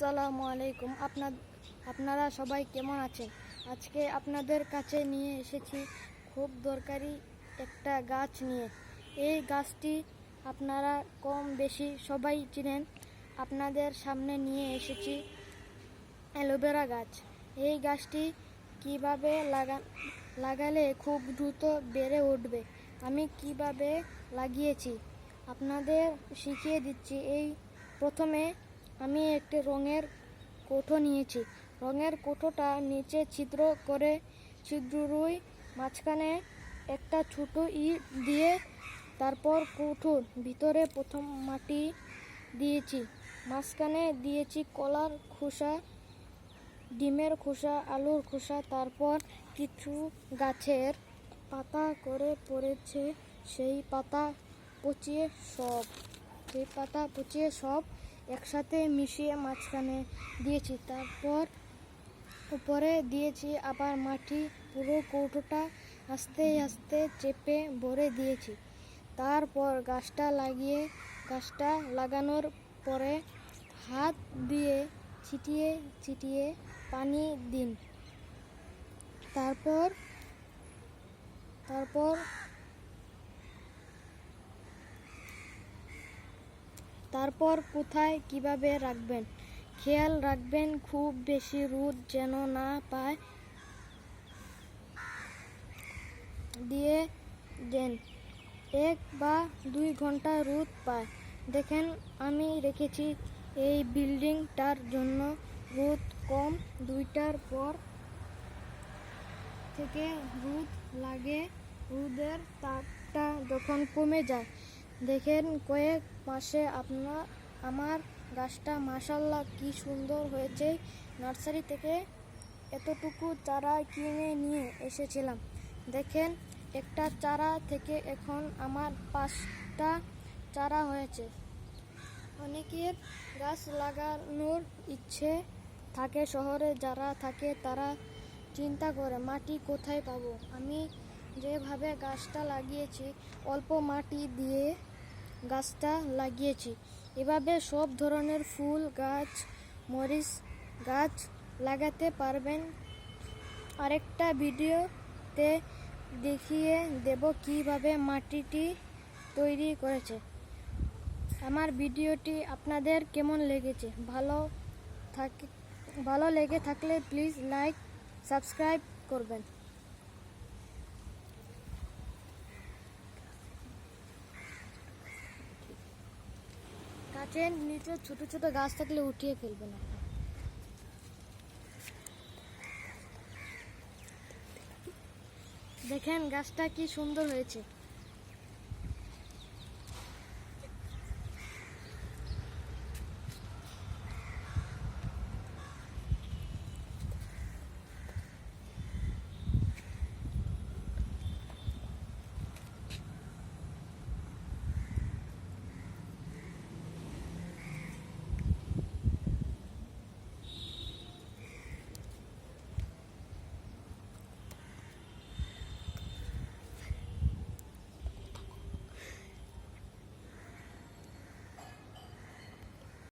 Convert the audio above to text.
আসসালামু আলাইকুম। আপনার আপনারা সবাই কেমন আছেন? আজকে আপনাদের কাছে নিয়ে এসেছি খুব দরকারি একটা গাছ নিয়ে। এই গাছটি আপনারা কম বেশি সবাই চিনেন। আপনাদের সামনে নিয়ে এসেছি অ্যালোভেরা গাছ। এই গাছটি কীভাবে লাগা, লাগালে খুব দ্রুত বেড়ে উঠবে? আমি কীভাবে লাগিয়েছি? আপনাদের শিখিয়ে দিচ্ছি। এই প্রথমে আমি একটি রঙের কোঠো নিয়েছি। রঙের কোঠোটা নিচে ছিদ্র করে ছিদ্রুই মাঝখানে একটা ছোট ইট দিয়ে তারপর কৌঠোর ভিতরে প্রথম মাটি দিয়েছি। মাঝখানে দিয়েছি কলার খোসা, ডিমের খোসা, আলুর খোসা, তারপর কিছু গাছের পাতা করে পড়েছে। সেই পাতা পচিয়ে সব, সেই পাতা পচিয়ে সব একসাথে মিশিয়ে মাঝখানে দিয়েছি। তারপর উপরে দিয়েছি আবার মাটি, পুরো কৌটোটা আস্তে আস্তে চেপে ভরে দিয়েছি। তারপর গাছটা লাগিয়ে, গাছটা লাগানোর পরে হাত দিয়ে ছিটিয়ে ছিটিয়ে পানি দিন। তারপর তারপর তারপর কোথায় কীভাবে রাখবেন? খেয়াল রাখবেন, খুব বেশি রোদ যেন না পায়। দিয়ে দেন। এক বা দুই ঘণ্টা রোদ পায়। দেখেন, আমি রেখেছি এই বিল্ডিংটার জন্য রোদ কম। দুইটার পর থেকে রোদ লাগে। রোদের তাপটা যখন কমে যায় দেখেন, কয়েক মাসে আপনার আমার গাছটা মাসাল্লাহ কি সুন্দর হয়েছে। নার্সারি থেকে এতটুকু চারা কিনে নিয়ে এসেছিলাম। দেখেন, একটা চারা থেকে এখন আমার পাঁচটা চারা হয়েছে। অনেকের গাছ লাগানোর ইচ্ছে থাকে, শহরে যারা থাকে তারা চিন্তা করে, মাটি কোথায় পাবো? আমি যেভাবে গাছটা লাগিয়েছি, অল্প মাটি দিয়ে গাছটা লাগিয়েছি। এভাবে সব ধরনের ফুল, গাছ, মরিচ, গাছ লাগাতে পারবেন। আরেকটা ভিডিওতে দেখিয়ে দেব কীভাবে মাটিটি তৈরি করেছে। আমার ভিডিওটি আপনাদের কেমন লেগেছে? ভালো থাকে ভালো লেগে থাকলে প্লিজ লাইক, সাবস্ক্রাইব করবেন। গাছের নিচে ছোট ছোট গাছ থাকলে উঠিয়ে ফেলবে না। দেখেন গাছটা কি সুন্দর হয়েছে।